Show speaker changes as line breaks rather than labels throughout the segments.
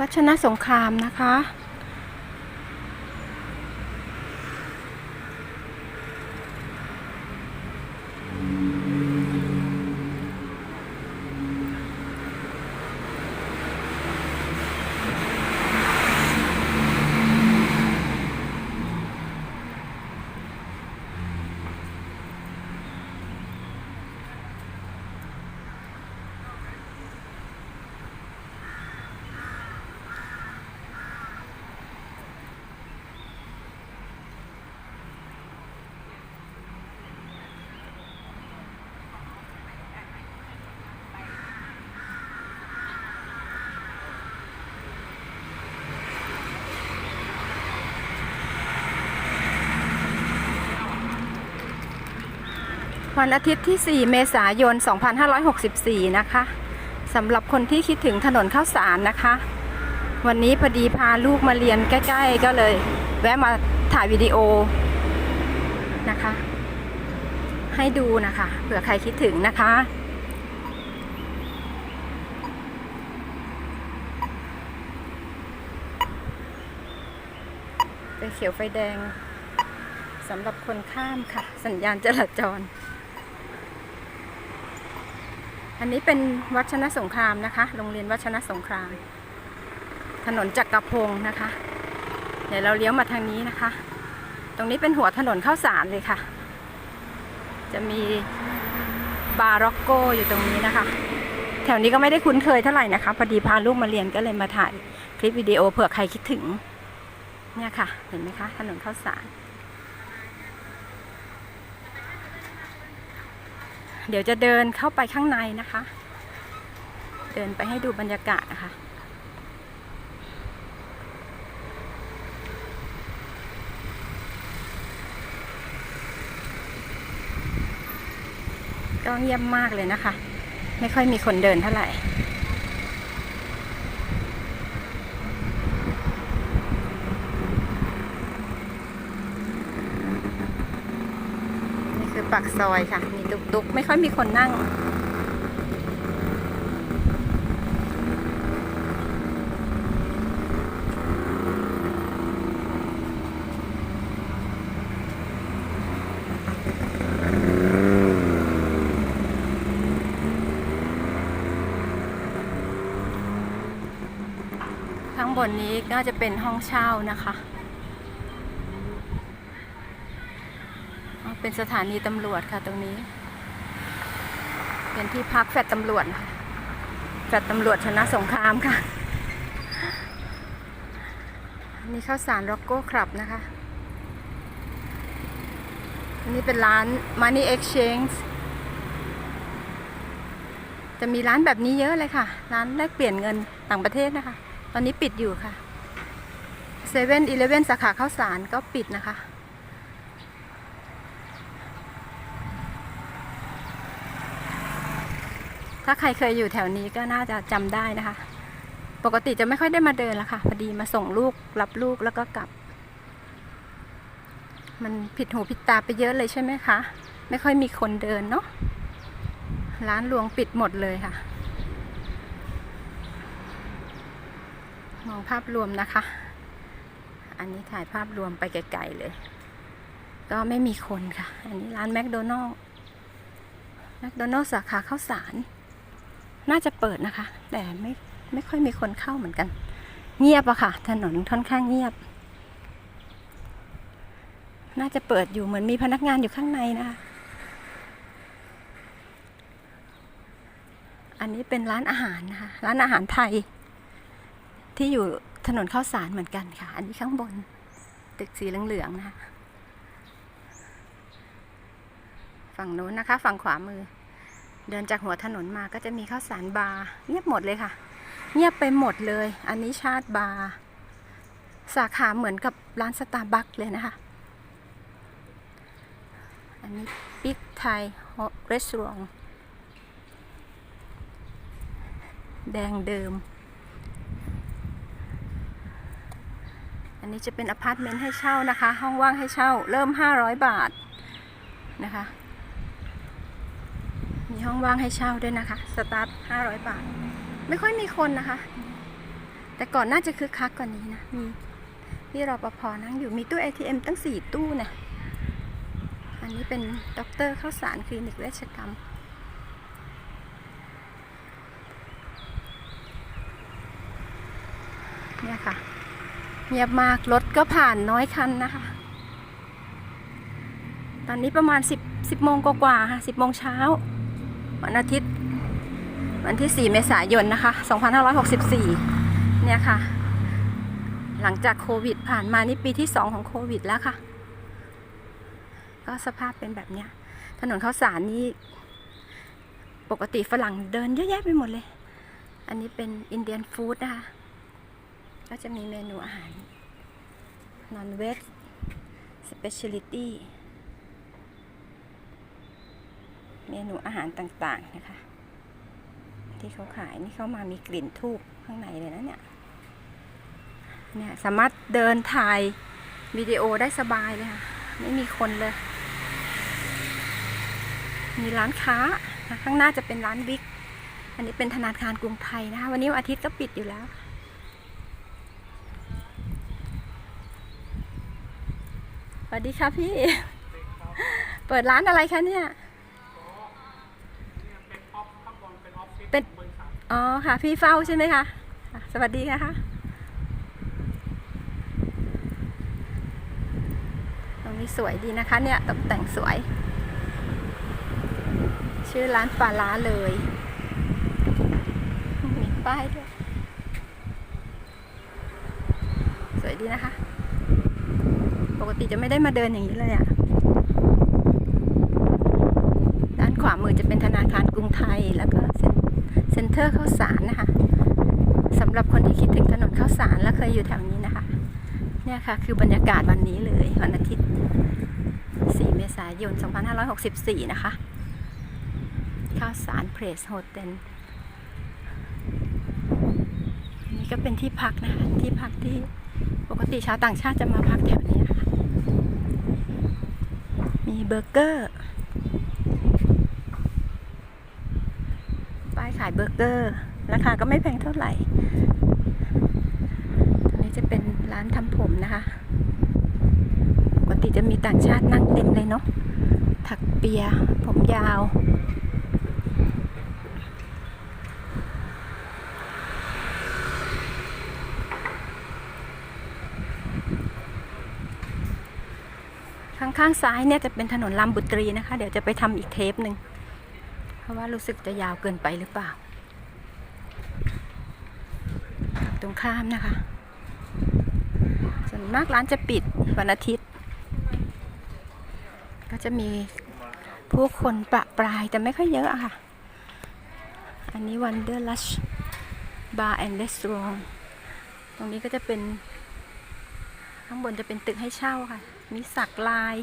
วัชนะสงครามนะคะ วันอาทิตย์ที่ 4 เมษายน 2564 นะคะสำหรับคนที่คิดถึงถนนข้าวสารนะคะ วันนี้พอดีพาลูกมาเรียนใกล้ ๆ ก็เลย แวะมาถ่ายวิดีโอนะคะ ให้ดูนะคะเผื่อใครคิดถึงนะคะไฟเขียวไฟแดงสำหรับคนข้ามค่ะ สัญญาณจราจร อันนี้เป็นวัชนะสงครามนะคะ โรงเรียนวัชนะสงคราม ถนนจักรพงศ์นะคะ เดี๋ยวเราเลี้ยวมาทางนี้นะคะ ตรงนี้เป็นหัวถนนเข้าสารเลยค่ะ จะมีบาร์ร็อกโกอยู่ตรงนี้นะคะ แถวนี้ก็ไม่ได้คุ้นเคยเท่าไหร่นะคะ พอดีพาลูกมาเรียนก็เลยมาถ่ายคลิปวิดีโอเผื่อใครคิดถึง เนี่ยค่ะ เห็นไหมคะ ถนนข้าวสาร เดี๋ยวจะเดินเข้าไปข้างในนะคะ เดินไปให้ดูบรรยากาศนะคะก็เงียบมากเลยนะคะ ไม่ค่อยมีคนเดินเท่าไหร่ นี่คือ ปากซอยค่ะ มีตุกๆไม่ค่อยมีคนนั่ง ข้างบนนี้ก็จะเป็นห้องเช่านะคะ อ๋อ เป็นสถานีตำรวจค่ะตรงนี้ เป็นที่พักแฟดตำรวจแฟดตำรวจชนะสงครามค่ะนี่ข้าวสารร็อกโก้ครับนะคะนนี้เป็นร้าน Money Exchange จะมีร้านแบบนี้เยอะเลยค่ะ ร้านแลกเปลี่ยนเงินต่างประเทศนะคะ ตอนนี้ปิดอยู่ค่ะเซเว่นอีเลฟเว่นสาขาข้าวสารก็ปิดนะคะ ถ้าใครเคยอยู่แถวนี้ก็น่าจะจำได้นะคะ ปกติจะไม่ค่อยได้มาเดินละค่ะ พอดีมาส่งลูกรับลูกแล้วก็กลับ มันผิดหูผิดตาไปเยอะเลยใช่ไหมคะ ไม่ค่อยมีคนเดินเนาะ ร้านรวงปิดหมดเลยค่ะ มองภาพรวมนะคะ อันนี้ถ่ายภาพรวมไปไกลๆเลย ก็ไม่มีคนค่ะ อันนี้ร้านแมคโดนัลล์แมคโดนัลล์สาขาข้าวสาร น่าจะเปิดนะคะ แต่ไม่ไม่ค่อยมีคนเข้าเหมือนกัน เงียบอะค่ะ ถนนค่อนข้างเงียบ น่าจะเปิดอยู่เหมือนมีพนักงานอยู่ข้างในนะคะ อันนี้เป็นร้านอาหารนะคะ ร้านอาหารไทย ที่อยู่ถนนข้าวสารเหมือนกันค่ะ อันนี้ข้างบน ตึกสีเหลืองๆนะคะ ฝั่งโน้นนะคะ ฝั่งขวามือ เดินจากหัวถนนมาก็จะมีข้าวสารบาร์เงียบหมดเลยค่ะ เงียบไปหมดเลย อันนี้ชาติบาร์สาขาเหมือนกับร้านสตาร์บัคเลยนะคะ อันนี้บิ๊กไทยรีสอร์ทแดงเดิม อันนี้จะเป็นอพาร์ตเมนต์ให้เช่านะคะ ห้องว่างให้เช่า เริ่ม 500 บาทนะคะ ห้องว่างให้เช่าด้วยนะคะ สตาร์ท500บาท ไม่ค่อยมีคนนะคะ แต่ก่อนน่าจะคึกคักกว่านนี้นะ มีพี่รอปภนั่งอยู่ มีตู้ ATM ตั้งสี่ตู้นะอันนี้เป็นด็อกเตอร์ข้าวสารคลินิกเวชกรรม เนี่ยค่ะ เงียบมาก รถก็ผ่านน้อยคันนะคะ ตอนนี้ประมาณ10 10โมงกว่าๆค่ะ10โมงเช้า วันอาทิตย์ วันที่ 4 เมษายนนะคะ 2564 เนี่ยค่ะ หลังจากโควิด ผ่านมานี่ปีที่ 2 ของโควิดแล้วค่ะ ก็สภาพเป็นแบบเนี้ย ถนนข้าวสารนี่ปกติฝรั่งเดินเยอะแยะไปหมดเลย อันนี้เป็นอินเดียนฟู้ดนะคะ ก็จะมีเมนูอาหาร non veg specialty เเมนูอาหารต่างๆนะคะ ที่เขาขายนี่เข้ามามีกลิ่นทูบข้างในเลยนะเนี่ยเนี่ยสามารถเดินถ่ายวิดีโอได้สบายเลยค่ะ ไม่มีคนเลย มีร้านค้า ข้างหน้าจะเป็นร้านบิ๊ก อันนี้เป็นธนาคารกรุงไทยนะคะ วันนี้วันอาทิตย์ก็ปิดอยู่แล้ว สวัสดีค่ะพี่ เปิดร้านอะไรคะเนี่ย เป็น อ๋อค่ะ พี่เฝ้าใช่ไหมคะ สวัสดีนะคะตรงนี้สวยดีนะคะเนี่ยตกแต่งสวย ชื่อร้านปลาล้าเลย มีป้ายด้วย สวยดีนะคะ ปกติจะไม่ได้มาเดินอย่างนี้เลยอะ่ะด้านขวามือจะเป็นธนาคารกรุงไทยแล้วก็ เซ็นเตอร์ข้าวสารนะคะสำหรับคนที่คิดถึงถนนข้าวสารแล้วเคยอยู่แถวนี้นะคะ เนี่ยค่ะ คือบรรยากาศวันนี้เลยวันอาทิตย์ 4 เมษายน 2564 นะคะ ข้าวสารเพรสโฮเทลนี่ก็เป็นที่พักนะคะ ที่พักที่ปกติชาวต่างชาติจะมาพักแถวนี้ค่ะมีเบอร์เกอร์ ป้าย ขายเบอร์เกอร์ ราคาก็ไม่แพงเท่าไหร่ตรงนี้จะเป็นร้านทำผมนะคะ ปกติจะมีต่างชาตินั่งเต็มเลยเนาะ ถักเปีย ผมยาว ข้างๆซ้ายเนี่ยจะเป็นถนนลำบุตรีนะคะ เดี๋ยวจะไปทำอีกเทปหนึ่ง เพราะว่ารู้สึกจะยาวเกินไปหรือเปล่า ตรงข้ามนะคะ ส่วนมากร้านจะปิดวันอาทิตย์ ก็จะมีผู้คนประปรายแต่ไม่ค่อยเยอะอะค่ะ อันนี้ Wanderlust Bar and Restaurant ตรงนี้ก็จะเป็น ข้างบนจะเป็นตึกให้เช่าค่ะ มีสักลาย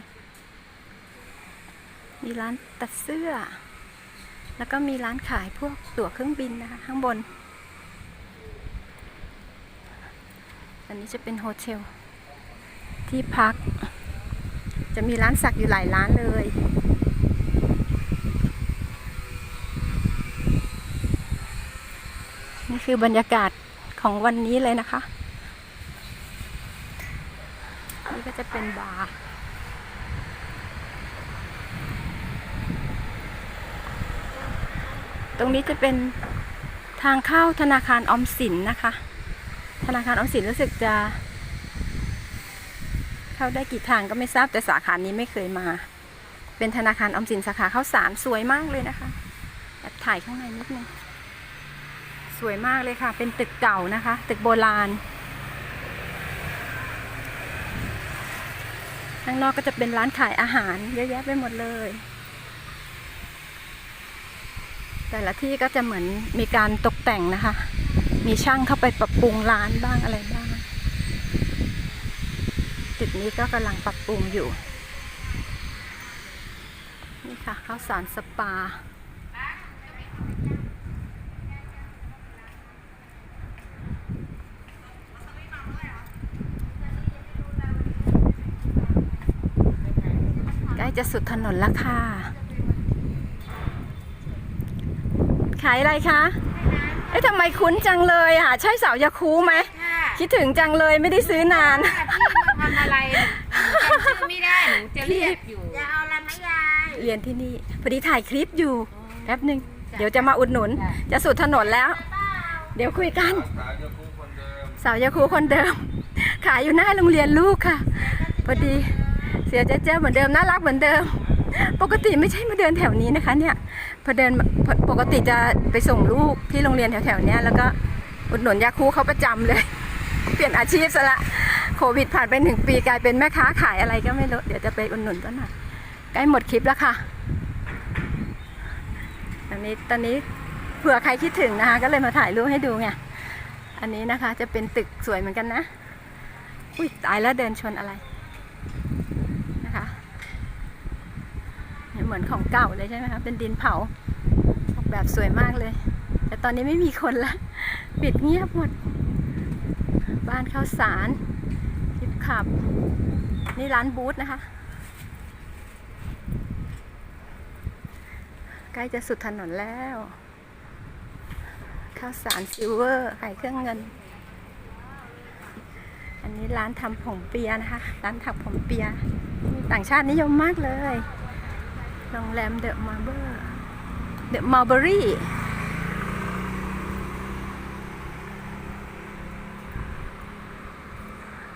มีร้านตัดเสื้อ แล้วก็มีร้านขายพวกตั๋วเครื่องบินนะคะ ข้างบน อันนี้จะเป็นโฮเทลที่พัก จะมีร้านสักอยู่หลายร้านเลยนี่คือบรรยากาศของวันนี้เลยนะคะ นี่ก็จะเป็นบาร์ ตรงนี้จะเป็นทางเข้าธนาคารออมสินนะคะ ธนาคารออมสินรู้สึกจะ เข้าได้กี่ทางก็ไม่ทราบแต่สาขานี้ไม่เคยมา เป็นธนาคารออมสินสาขาข้าวสารสวยมากเลยนะคะแอบถ่ายข้างในนิดนึงสวยมากเลยค่ะ เป็นตึกเก่านะคะ ตึกโบราณข้างนอกก็จะเป็นร้านขายอาหารเยอะแยะไปหมดเลย แต่ละที่ก็จะเหมือนมีการตกแต่งนะคะ มีช่างเข้าไปปรับปรุงร้านบ้างอะไรบ้างตึกนี้ก็กำลังปรับปรุงอยู่ นี่ค่ะข้าวสารสปาใกล้จะสุดถนนแล้วค่ะ ขายอะไรคะเอ๊ะทำไมคุ้นจังเลยอะ ใช่สาวยาคูไหม
ค่ะ
คิดถึงจังเลยไม่ได้ซื้อนาน
ค่ะพี่มาทำอะไรหนูจำชื่อไม่ได้หนูจะเรียกอยู่
จะเอาอะไรไหมยาย
เรียนที่นี่พอดีถ่ายคลิปอยู่
อ๋อ
แป๊บหนึ่ง
จ้ะ
เดี๋ยวจะมาอุดหนุน
จ้ะ
จะสุดถนนแล้ว เดี๋ยวคุยกันสาวยาคูคนเดิม ขายอยู่หน้าโรงเรียนลูกค่ะพอดีเสียเจ๊เจ๊เหมือนเดิมน่ารักเหมือนเดิม ปกติไม่ใช่มาเดินแถวนี้นะคะเนี่ย พอเดินปกติจะไปส่งลูกที่โรงเรียนแถวๆเนี้ยแล้วก็อุดหนุนยาคูเขาประจำเลย เปลี่ยนอาชีพซะละโควิดผ่านไปหนึ่งปีกลายเป็นแม่ค้าขายอะไรก็ไม่รู้ เดี๋ยวจะไปอุดหนุนก็หน่อยใกล้หมดคลิปแล้วค่ะตอนนี้ตอนนี้เผื่อใครคิดถึงนะคะ ก็เลยมาถ่ายรูปให้ดูไงอันนี้นะคะจะเป็นตึกสวยเหมือนกันนะอุ้ยตายแล้วเดินชนอะไรนะคะ เหมือนของเก่าเลยใช่ไหมคะเป็นดินเผาออกแบบสวยมากเลย แต่ตอนนี้ไม่มีคนละปิดเงียบหมด บ้านข้าวสารทิปขับ นี่ร้านบูธนะคะ ใกล้จะสุดถนนแล้วข้าวสารซิลเวอร์ขายเครื่องเงิน อันนี้ร้านทำผงเปียนะคะ ร้านถักผมเปีย ต่างชาตินิยมมากเลย โรงแรมเดอะมาร์เบอร์เดอะมาร์เบอรี่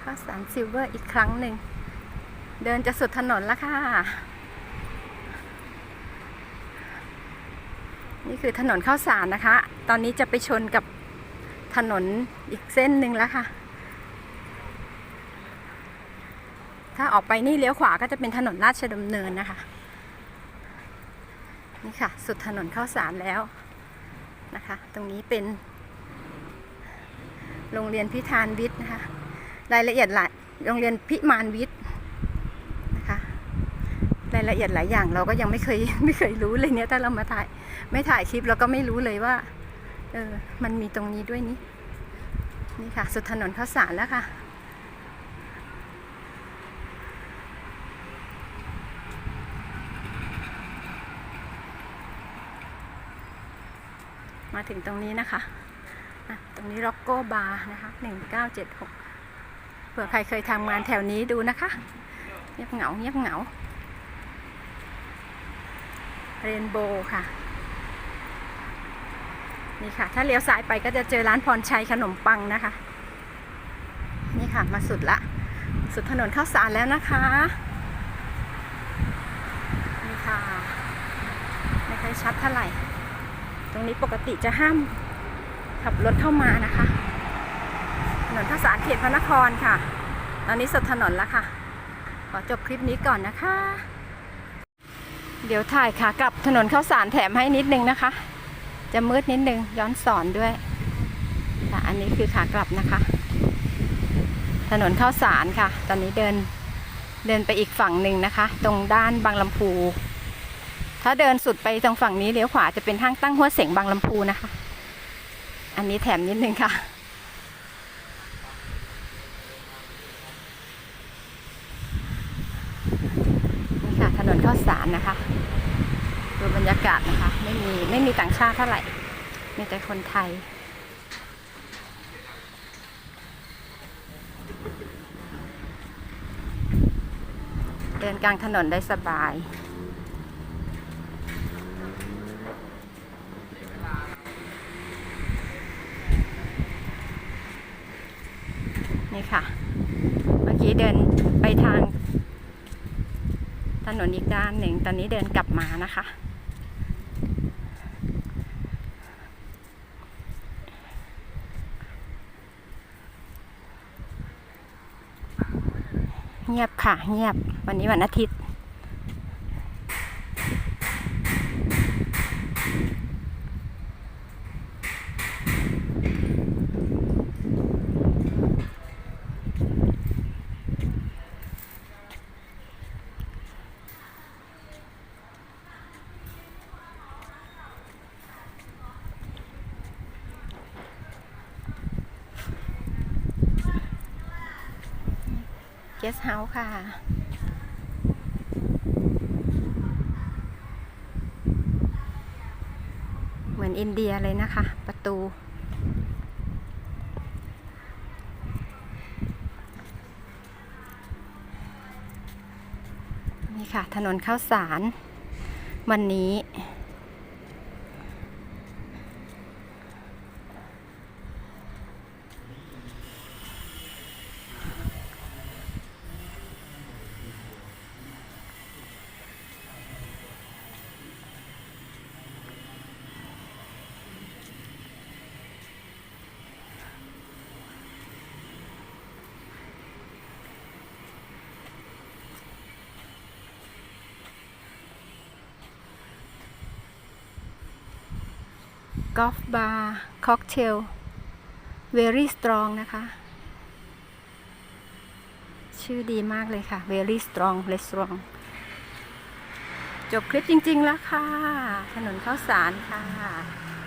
ข้าวสารซิลเวอร์อีกครั้งหนึ่ง เดินจะสุดถนนแล้วค่ะ นี่คือถนนข้าวสารนะคะ ตอนนี้จะไปชนกับถนนอีกเส้นหนึ่งแล้วค่ะ ถ้าออกไปนี่เลี้ยวขวาก็จะเป็นถนนราชดำเนินนะคะ นี่ค่ะ สุดถนนข้าวสารแล้วนะคะ ตรงนี้เป็น โรงเรียนพิธานวิทย์นะคะ รายละเอียดหลายโรงเรียนพิมานวิทย์นะคะ รายละเอียดหลายอย่างเราก็ยังไม่เคยไม่เคยรู้เลยเนี่ยถ้าเรามาถ่ายไม่ถ่ายคลิปเราก็ไม่รู้เลยว่าเออมันมีตรงนี้ด้วยนี่นี่ค่ะ สุดถนนข้าวสารแล้วค่ะ มาถึงตรงนี้นะคะ ตรงนี้ร็อกโก้บาร์นะคะหนึ่งเก้าเจ็ดหกเผื่อใครเคยทำงานแถวนี้ดูนะคะ เงียบเหงาเงียบเหงาเรนโบว์ค่ะ นี่ค่ะ ถ้าเลี้ยวซ้ายไปก็จะเจอร้านพรชัยขนมปังนะคะ นี่ค่ะมาสุดละ สุดถนนข้าวสารแล้วนะคะ นี่ค่ะ ไม่ค่อยชัดเท่าไหร่ ตรงนี้ปกติจะห้ามขับรถเข้ามานะคะถนนข้าสารเขตพระนครค่ะ ตอนนี้สุดถนนแล้วค่ะ ขอจบคลิปนี้ก่อนนะคะ เดี๋ยวถ่ายค่ะกลับถนนข้าวสารแถมให้นิดนึงนะคะ จะมืดนิดนึงย้อนสอนด้วยค่ะอันนี้คือขากลับนะคะ ถนนข้าวสารค่ะ ตอนนี้เดินเดินไปอีกฝั่งหนึ่งนะคะ ตรงด้านบางลำพู ถ้าเดินสุดไปตรงฝั่งนี้เลี้ยวขวาจะเป็นห้างตั้งหัวเสงบางลำพูนะคะ อันนี้แถมนิดนึงค่ะ นี่ค่ะ ถนนข้าวสารนะคะดูบรรยากาศนะคะ ไม่มีไม่มีต่างชาติเท่าไหร่ มีแต่คนไทยเดินกลางถนนได้สบาย นี่ค่ะ เมื่อกี้เดินไปทาง ถนนอีกด้านหนึ่ง ตอนนี้เดินกลับมานะคะ เงียบค่ะ เงียบ วันนี้วันอาทิตย์ เกสเฮาส์ค่ะ เหมือนอินเดียเลยนะคะ ประตู นี่ค่ะ ถนนข้าวสาร วันนี้ กอล์ฟบาร์ค็อกเทล very strong นะคะ ชื่อดีมากเลยค่ะ very strong restaurant จบคลิปจริง ๆ แล้วค่ะ ถนนข้าวสารค่ะ